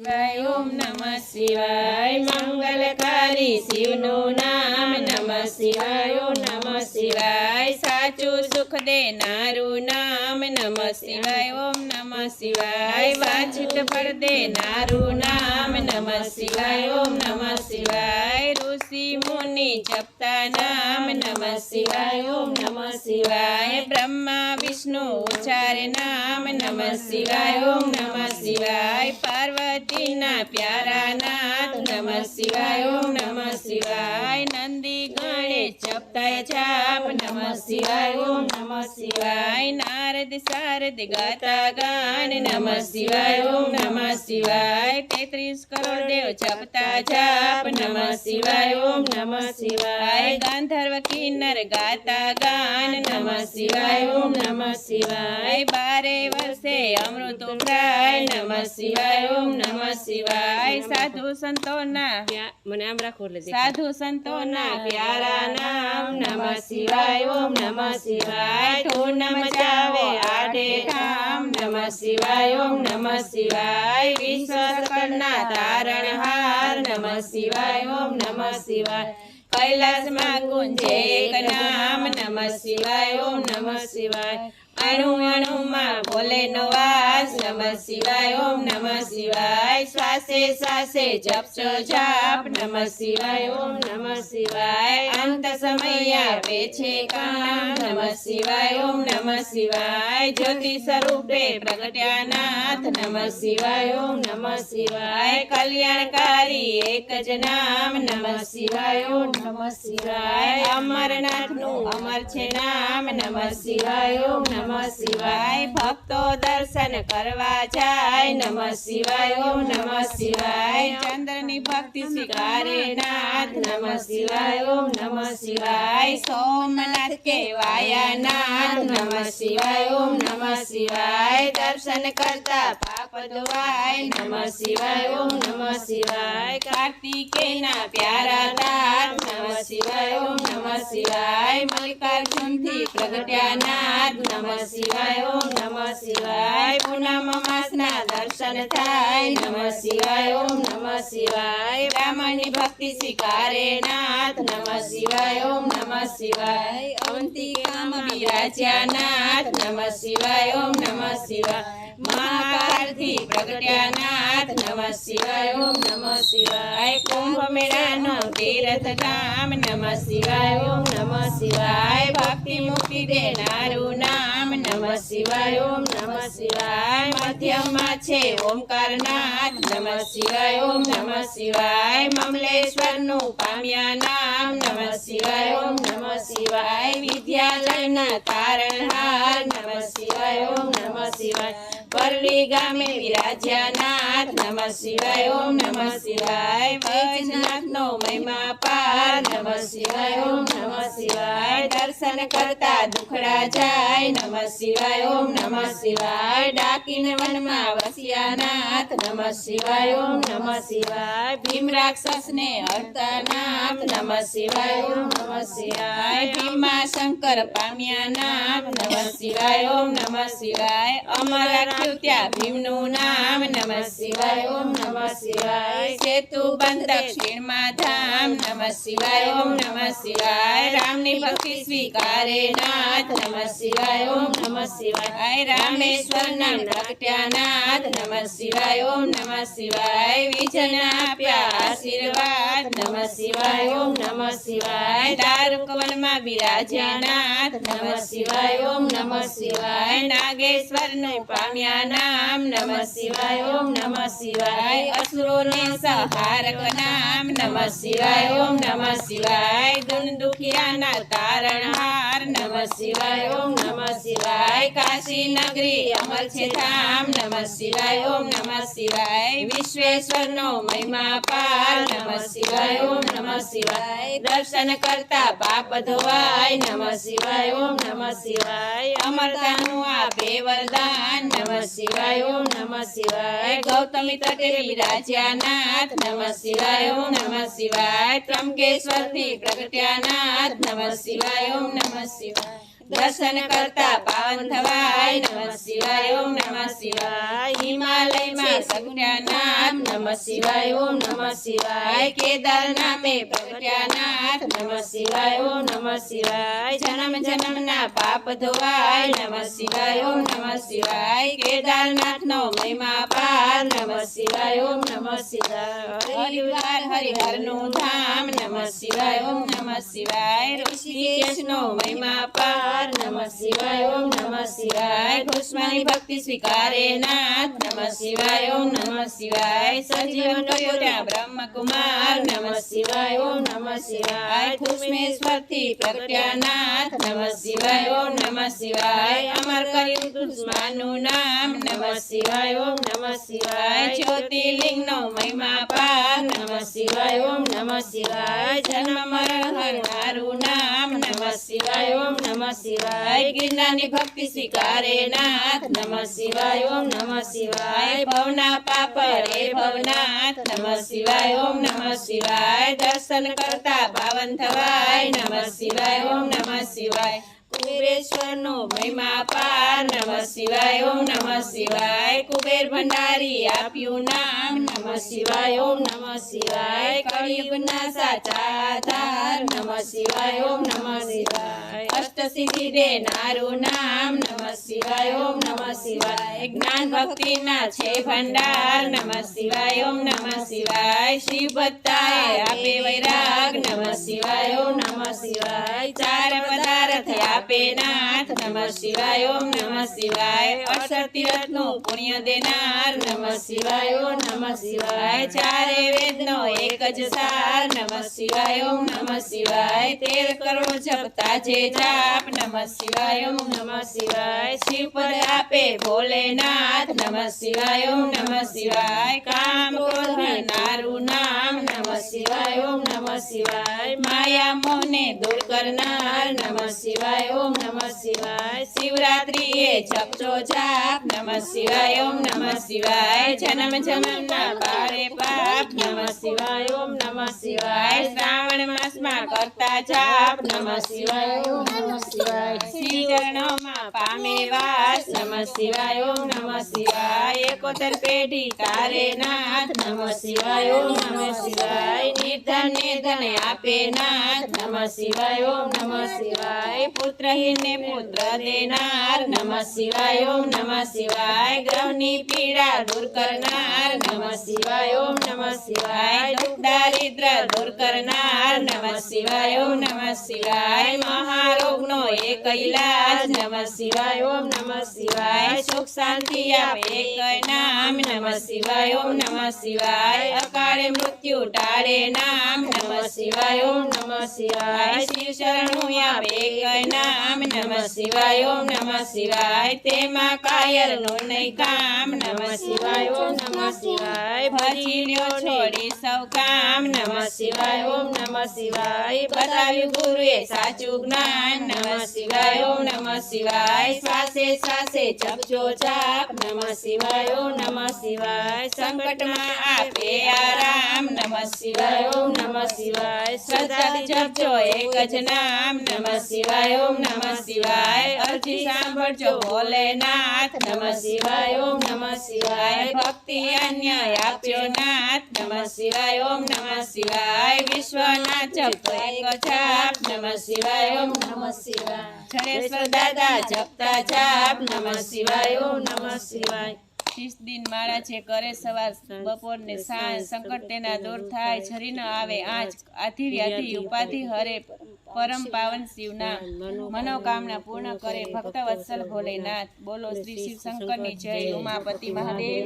શિવાય, ઓમ નમ શિવાય મંગલકારી શિવનું નામ નમ શિવાય, ઓમ નમઃ શિવાય, સાચું સુખ દેનારું નામ નમ શિવાય, ઓમ નમ શિવાય, વાંછિત ફળ દેનારું નામ નમ શિવાય, ઓમ નમ શિવાય. ઋષિ મુનિ જપતા નામ નમઃ શિવાય ઓમ નમઃ શિવાય બ્રહ્મા વિષ્ણુ ઉચ્ચારે નામ નમઃ શિવાય ઓમ નમઃ શિવાય પાર્વતીના પ્યારા નાથ નમઃ શિવાય ઓમ નમઃ શિવાય નંદી જપતાય જાપ નમઃ શિવાય ઓમ નમ શિવાય નારદ શારદ ગાતા ગાન નમ શિવાય ઓમ નમ શિવાય તેત્રીસ કરોડ દેવ જપતા જાપ નમ શિવાય ઓમ નમ શિવાય ગાંધર્વ કિન્નર ગાતા ગાન નમ શિવાય ઓમ નમ શિવાય બારે વર્ષે અમૃત ઉભરાય નમઃ શિવાય ઓમ નમઃ શિવાય સાધુ સંતોના મને આમ રાખો એટલે સાધુ સંતો ના પ્યારા નામ નમઃ શિવાય ઓમ નમઃ શિવાય ધૂન મચાવે આઠે ધામ નમ શિવાય ઓમ નમ શિવાય વિશ્વકરના તારણહાર નમ શિવાય ઓમ નમ શિવાય. કૈલાસમાં ગુંજે એક નામ નમઃ શિવાય ઓમ નમઃ શિવાય. અણુ અણુમાં બોલે નવા નમઃ શિવાય ઓમ નમઃ શિવાય શ્વાસે શ્વાસે જપશો જાપ નમઃ શિવાય ઓમ નમઃ શિવાય અંત સમય આવે છે કામ નમઃ શિવાય ઓમ નમઃ શિવાય જ્યોતિ સ્વરૂપે પ્રગટ્યા નાથ નમઃ શિવાય ઓમ નમઃ શિવાય કલ્યાણકારી એક જ નામ નમઃ શિવાય ઓમ નમઃ શિવાય અમરનાથનું અમર છે નામ નમઃ શિવાય ઓમ નમઃ શિવાય ભક્તો દર્શન કરવા નમઃ શિવાય, ઓમ નમ શિવાય. ચંદ્રની ભક્તિ સ્વીકારે નાથ. નમઃ શિવાય, ઓમ નમઃ શિવાય. સોમનાથ કેવાયા નાથ. નમઃ શિવાય, ઓમ નમઃ શિવાય. દર્શન કરતા પાપ ધોવાય. નમઃ શિવાય, ઓમ નમઃ શિવાય. કાર્તિકેયના પ્યારા નાથ નમઃ શિવાય ઓમ નમઃ શિવાય મલ્લિકાર્જુનથી પ્રગટ્યા નાથ નમ શિવાય, ઓમ નમ શિવાય. પૂનમ માસના દર્શન થાય. નમ શિવાય, ઓમ નમ શિવાય. બ્રાહ્મણની ભક્તિ સ્વીકારે નાથ. નમ શિવાય, ઓમ નમ શિવાય. અવંતિકામાં બિરાજ્યા નાથ. નમ શિવાય, ઓમ નમ શિવાય. મહાકાળથી પ્રગટ્યા નાથ નમઃ શિવાય, ઓમ નમઃ શિવાય. કુંભ મેળાનો તીર્થ ધામ નમઃ શિવાય, ઓમ નમઃ શિવાય. ભક્તિ મુક્તિ દેનારું નામ નમઃ શિવાય, ઓમ નમઃ શિવાય. મધ્યમાં છે ઓમકારનાથ નમઃ શિવાય, ઓમ નમઃ શિવાય. મમલેશ્વરનું પામ્યા નામ નમઃ શિવાય, ઓમ નમઃ શિવાય. વિદ્યાલયના તારણહાર નમઃ શિવાય, ઓમ નમઃ શિવાય. પરલી ગામે વિરાજ્યા નાથ નમઃ શિવાય ઓમ નમ શિવાય વૈજનાથનો મહિમા પાર નમ શિવાય ઓમ નમ શિવાય દર્શન કરતા દુખડા જાય નમઃ શિવાય ઓમ નમ શિવાય ડાકીન વનમાં વસ્યા નાથ નમઃ શિવાય ઓમ નમઃ શિવાય ભીમ રાક્ષસને હરતા નાથ નમઃ શિવાય ઓમ નમઃ શિવાય ભીમા શંકર પામ્યા નાથ નમઃ શિવાય ઓમ નમઃ શિવાય અમર રાખ્યું ભીમનું નામ નમ શિવાય ઓમ નમઃ શિવાય સેતુ બંધ દક્ષિણમાં ધામ નમ શિવાય ઓમ નમ શિવાય રામની ભક્તિ સ્વીકારે નાથ નમઃ શિવાય ઓમ નમઃ શિવાય રામેશ્વર નામ પ્રગટ્યા નાથ નમઃ શિવાય ઓમ નમઃ શિવાય વિજન આપ્યા આશીર્વાદ નમઃ શિવાય, ઓમ નમઃ શિવાય. દારૂકવનમાં બિરાજ્યા નાથ નમઃ શિવાય, ઓમ નમઃ શિવાય. નાગેશ્વરનું પામ્યા નામ, નમઃ શિવાય, ઓમ નમઃ શિવાય. અસુરોને સહારક નામ નમઃ શિવાય, ઓમ નમઃ શિવાય. દુન દુખિયાના તારણહાર નમઃ શિવાય, ઓમ નમઃ શિવાય. કાશી નગરી, અમર છે ધામ, નમઃ શિવાય, ઓમ નમઃ શિવાય. વિશ્વેશ્વર નો મહિમા પાર, નમઃ શિવાય, ઓમ નમ શિવાય. દર્શન કરતા પાપ ધોવાય, નમઃ શિવાય, ઓમ નમઃ શિવાય. અમરતાનું આપે વરદાન નમઃ શિવાય, ઓમ નમઃ શિવાય. ગૌતમી તટે વિરાજ્યા નાથ નમઃ શિવાય, ઓમ નમઃ શિવાય. ત્રંબકેશ્વરથી પ્રગટ્યા નાથ નમઃ શિવાય, ઓમ નમઃ શિવાય. દર્શન કરતા પાવન થવાય. નમ શિવાય, ઓમ નમ શિવાય. હિમાલયમાં સગુણા નામ નમ શિવાય, ઓમ નમ શિવાય. કેદારનાથે પ્રગટ્યાનાથ. નમ શિવાય, ઓમ નમ શિવાય. જન્મ જન્મના પાપ ધોવાય. નમ શિવાય, ઓમ નમ શિવાય. કેદારનાથનો મહિમા પાર નમ શિવાય, ઓમ નમ શિવાય. હરિદ્વાર હરિહરનું ધામ. નમ શિવાય, ઓમ નમ શિવાય. ઋષિકેશનો મહિમા પાર નમઃ શિવાય ઓમ નમઃ શિવાય કૃષ્ણની ભક્તિ સ્વીકારે નાથ નમઃ શિવાય ઓમ નમઃ શિવાય સજીવન કર્યો ત્યાં બ્રહ્મકુમાર નમઃ શિવાય ઓમ નમઃ શિવાય કૃષ્ણેશ્વરથી પ્રગટ્યા નાથ નમઃ શિવાય ઓમ નમઃ શિવાય અમર કર્યું દુશ્મનનું નામ નમઃ શિવાય ઓમ નમઃ શિવાય જ્યોતિર્લિંગનો મહિમા પાર નમઃ શિવાય ભક્તિ સ્વીકારે નાથ નમઃ શિવાય ઓમ નમઃ શિવાય ભવના પાપ રે ભવનાથ નમઃ શિવાય ઓમ નમઃ શિવાય દર્શન કરતા પાવન થવાય નમઃ શિવાય ઓમ નમઃ શિવાય કુબેરેશ્વરનો મહિમા પાર નમ શિવાય ઓમ નમ શિવાય કુબેર ભંડારી આપ્યું નામ નમ શિવાય ઓમ નમ શિવાય કળિયુગના સાચા ધાર નમ શિવાય ઓમ નમ શિવાય નામ નમઃ શિવાય ઓમ નમઃ શિવાય જ્ઞાન ભક્તિના છે ભંડાર નમઃ શિવાય ઓમ નમઃ શિવાય શિવ ભક્તાએ આપે વૈરાગ નમઃ શિવાય ઓમ શિવાય ચાર પદાર્થ આપે નાથ નમઃ શિવાય ઓમ નમઃ શિવાય અક્ષર તીરથનું પુણ્ય દેનાર નમઃ શિવાય ઓમ નમઃ શિવાય ચારે વેદનો એક જ સાર નમઃ શિવાય ઓમ નમઃ શિવાય તેર કરોડ જપતા જે જાપ નમઃ શિવાય ઓમ નમઃ શિવાય શિવ પદ આપે ભોલેનાથ નમઃ શિવાય ઓમ નમઃ શિવાય કામ ક્રોધ હરનારું નામ નમઃ શિવાય ઓમ નમઃ શિવાય માયા મોહને દૂર કરનાર નમઃ શિવાય ઓમ નમઃ શિવાય શિવરાત્રિએ જપજો જાપ નમઃ શિવાય ઓમ નમઃ શિવાય જન્મ જન્મના બારે પાપ નમઃ શિવાય ઓમ નમઃ શિવાય શ્રાવણ માસમાં કરતા જાપ નમઃ શિવાય ઓમ નમઃ શિવાય શ્રી ચરણોમાં પામે વાસ નમઃ શિવાય ઓમ નમઃ શિવાય એકોતર પેઢી તારે નાથ નમઃ શિવાય ઓમ નમઃ શિવાય નિર્ધન ને ધન આપે નાથ નમઃ શિવાય ઓમ નમઃ શિવાય પુત્રહીને પુત્ર દેનાર નમ શિવાય ઓમ નમ શિવાય ગ્રહની પીડા દૂર કરનાર નમ શિવાય ઓમ નમ શિવાય દુઃખ દારિદ્ર દૂર કરનાર નમ શિવાય ઓમ નમ શિવાય મહારોગનો એક ઇલાજ નમ શિવાય ઓમ નમ શિવાય સુખ શાંતિ આપે નામ નમ શિવાય ઓમ નમ શિવાય અકાળે મૃત્યુ ટાળે નામ નમ શિવાય ઓમ નમ શિવાય શિવ શરણું આપે નામ નમઃ શિવાય ઓમ નમઃ શિવાય. તેમાં કાયર નો નહીં કામ. નમઃ શિવાય ઓમ નમઃ શિવાય. ભજી છોડી સૌ કામ. નમઃ શિવાય ઓમ નમઃ શિવાય. બતાવ્યું ગુરુએ સાચું જ્ઞાન. નમ શિવાય ઓમ શિવાય શ્વાસે શ્વાસે જપજો જાપ. નમ શિવાય ઓમ નમઃ શિવાય સંકટમાં આપે આરામ. નમ શિવાય ઓમ નમઃ શિવાય સદા જપજો, એક જ નામ. નમ શિવાય ઓમ નમઃ શિવાય અરજી સાંભળજો. ભોલેનાથ નમ શિવાય, ઓમ નમ શિવાય. ભક્તિ અન્ય આપ્યો નાથ. નમઃ શિવાય, ઓમ નમઃ શિવાય. વિશ્વના જપતો જાપ. નમઃ શિવાય, ઓમ નમઃ શિવાય. દાદા જપતા જાપ. નમઃ શિવાય, ઓમ નમઃ શિવાય. ત્રીસ દિન માળા જે કરે સવાર બપોર ને સાંજ સંકટ તેના દૂર થાય છરી ન આવે, આજ આથી વ્યાધિ ઉપાધિ હરે, પરમ પાવન શિવના મનોકામના પૂર્ણ કરે, ભક્ત વત્સલ ભોલેનાથ, બોલો શ્રી શિવ શંકરની જય, ઉમાપતિ મહાદેવ